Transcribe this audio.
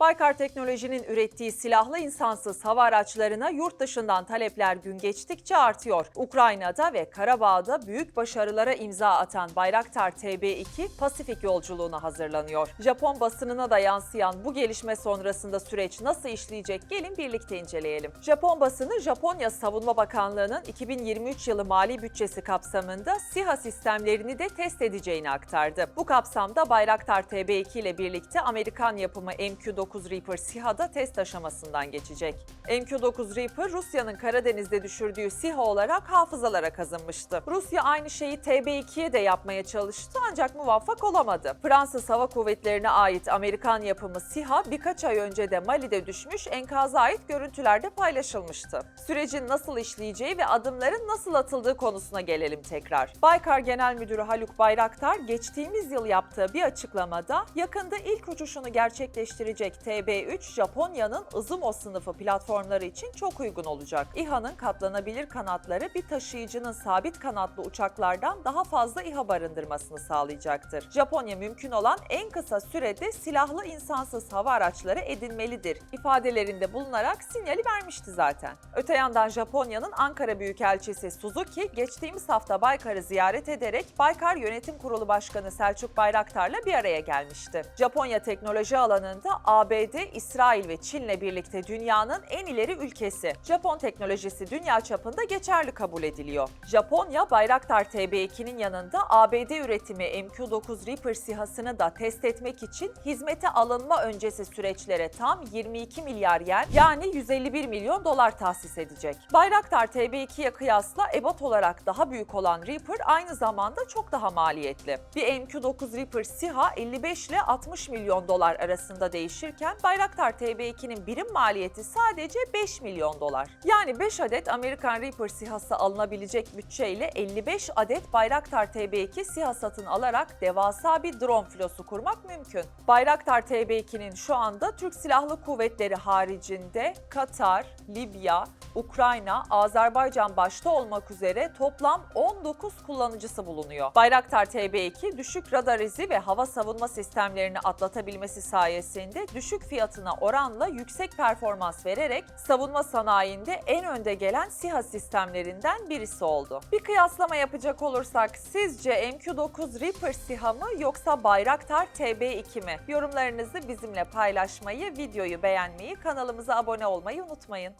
Baykar Teknoloji'nin ürettiği silahlı insansız hava araçlarına yurt dışından talepler gün geçtikçe artıyor. Ukrayna'da ve Karabağ'da büyük başarılara imza atan Bayraktar TB2 Pasifik yolculuğuna hazırlanıyor. Japon basınına da yansıyan bu gelişme sonrasında süreç nasıl işleyecek gelin birlikte inceleyelim. Japon basını Japonya Savunma Bakanlığı'nın 2023 yılı mali bütçesi kapsamında SİHA sistemlerini de test edeceğini aktardı. Bu kapsamda Bayraktar TB2 ile birlikte Amerikan yapımı MQ-9 Reaper SİHA'da test aşamasından geçecek. MQ-9 Reaper Rusya'nın Karadeniz'de düşürdüğü SİHA olarak hafızalara kazınmıştı. Rusya aynı şeyi TB2'ye de yapmaya çalıştı ancak muvaffak olamadı. Fransız Hava Kuvvetleri'ne ait Amerikan yapımı SİHA birkaç ay önce de Mali'de düşmüş enkaza ait görüntülerde paylaşılmıştı. Sürecin nasıl işleyeceği ve adımların nasıl atıldığı konusuna gelelim tekrar. Baykar Genel Müdürü Haluk Bayraktar geçtiğimiz yıl yaptığı bir açıklamada yakında ilk uçuşunu gerçekleştirecek TB3 Japonya'nın Izumo sınıfı platformları için çok uygun olacak. İHA'nın katlanabilir kanatları bir taşıyıcının sabit kanatlı uçaklardan daha fazla İHA barındırmasını sağlayacaktır. Japonya mümkün olan en kısa sürede silahlı insansız hava araçları edinmelidir ifadelerinde bulunarak sinyali vermişti zaten. Öte yandan Japonya'nın Ankara Büyükelçisi Suzuki geçtiğimiz hafta Baykar'ı ziyaret ederek Baykar Yönetim Kurulu Başkanı Selçuk Bayraktar'la bir araya gelmişti. Japonya teknoloji alanında ABD, İsrail ve Çin'le birlikte dünyanın en ileri ülkesi. Japon teknolojisi dünya çapında geçerli kabul ediliyor. Japonya Bayraktar TB2'nin yanında ABD üretimi MQ-9 Reaper SİHA'sını da test etmek için hizmete alınma öncesi süreçlere tam 22 milyar yen yani 151 milyon dolar tahsis edecek. Bayraktar TB2'ye kıyasla ebat olarak daha büyük olan Reaper aynı zamanda çok daha maliyetli. Bir MQ-9 Reaper SİHA 55 ile 60 milyon dolar arasında değişirken Bayraktar TB2'nin birim maliyeti sadece 5 milyon dolar. Yani 5 adet Amerikan Reaper SİHA'sı alınabilecek bütçeyle 55 adet Bayraktar TB2 SİHA satın alarak devasa bir drone filosu kurmak mümkün. Bayraktar TB2'nin şu anda Türk Silahlı Kuvvetleri haricinde Katar, Libya, Ukrayna, Azerbaycan başta olmak üzere toplam 19 kullanıcısı bulunuyor. Bayraktar TB2 düşük radar izi ve hava savunma sistemlerini atlatabilmesi sayesinde düşük fiyatına oranla yüksek performans vererek savunma sanayinde en önde gelen SİHA sistemlerinden birisi oldu. Bir kıyaslama yapacak olursak sizce MQ-9 Reaper SİHA mı yoksa Bayraktar TB2 mi? Yorumlarınızı bizimle paylaşmayı, videoyu beğenmeyi, kanalımıza abone olmayı unutmayın.